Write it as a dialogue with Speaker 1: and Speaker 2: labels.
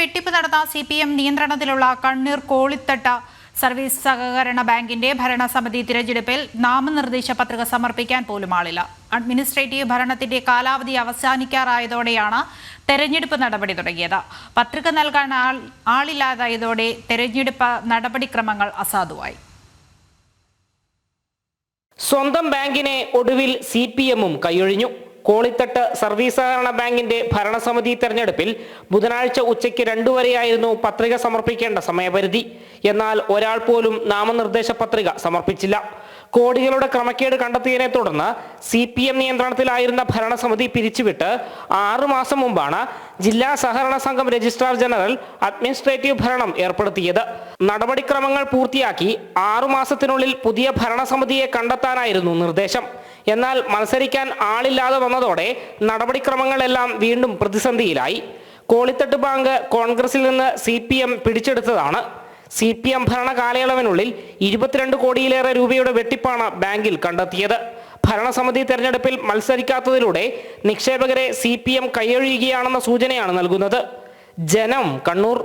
Speaker 1: വെട്ടിപ്പ് നടന്ന C P M നിയന്ത്രണത്തിലുള്ള കണ്ണീർ കോളിത്തട്ട സർവീസ് സഹകരണ ബാങ്കിന്റെ ഭരണസമിതി തിരഞ്ഞെടുപ്പിൽ നാമനിർദ്ദേശ പത്രിക സമർപ്പിക്കാൻ പോലും ആളില്ല. അഡ്മിനിസ്ട്രേറ്റീവ് ഭരണത്തിന്റെ കാലാവധി അവസാനിക്കാറായതോടെയാണ് തെരഞ്ഞെടുപ്പ് നടപടി തുടങ്ങിയത്. പത്രിക നൽകാൻ ആൾ ആളില്ലാതായതോടെ തെരഞ്ഞെടുപ്പ് നടപടിക്രമങ്ങൾ അസാധുവായി.
Speaker 2: സ്വന്തം ബാങ്കിനെ ഒടുവിൽ സി പി എമ്മും കൈയൊഴിഞ്ഞു. കോളിത്തട്ട് സർവീസ് സഹകരണ ബാങ്കിന്റെ ഭരണസമിതി തെരഞ്ഞെടുപ്പിൽ ബുധനാഴ്ച ഉച്ചയ്ക്ക് രണ്ടു വരെയായിരുന്നു പത്രിക സമർപ്പിക്കേണ്ട സമയപരിധി. എന്നാൽ ഒരാൾ പോലും നാമനിർദ്ദേശ പത്രിക സമർപ്പിച്ചില്ല. കോടികളുടെ ക്രമക്കേട് കണ്ടെത്തിയതിനെ തുടർന്ന് സി പി എം നിയന്ത്രണത്തിലായിരുന്ന ഭരണസമിതി പിരിച്ചുവിട്ട് ആറു മാസം മുമ്പാണ് ജില്ലാ സഹകരണ സംഘം രജിസ്ട്രാർ ജനറൽ അഡ്മിനിസ്ട്രേറ്റീവ് ഭരണം ഏർപ്പെടുത്തിയത്. നടപടിക്രമങ്ങൾ പൂർത്തിയാക്കി ആറുമാസത്തിനുള്ളിൽ പുതിയ ഭരണസമിതിയെ കണ്ടെത്താനായിരുന്നു നിർദ്ദേശം. എന്നാൽ മത്സരിക്കാൻ ആളില്ലാതെ വന്നതോടെ നടപടിക്രമങ്ങളെല്ലാം വീണ്ടും പ്രതിസന്ധിയിലായി. കോളിത്തട്ട് ബാങ്ക് കോൺഗ്രസിൽ നിന്ന് സി പി എം പിടിച്ചെടുത്തതാണ്. സി പി എം ഭരണ കാലയളവിനുള്ളിൽ ഇരുപത്തിരണ്ട് കോടിയിലേറെ രൂപയുടെ വെട്ടിപ്പാണ് ബാങ്കിൽ കണ്ടെത്തിയത്. ഭരണസമിതി തെരഞ്ഞെടുപ്പിൽ മത്സരിക്കാത്തതിലൂടെ നിക്ഷേപകരെ സി പി എം കൈയൊഴിയുകയാണെന്ന സൂചനയാണ് നൽകുന്നത്. ജനം കണ്ണൂർ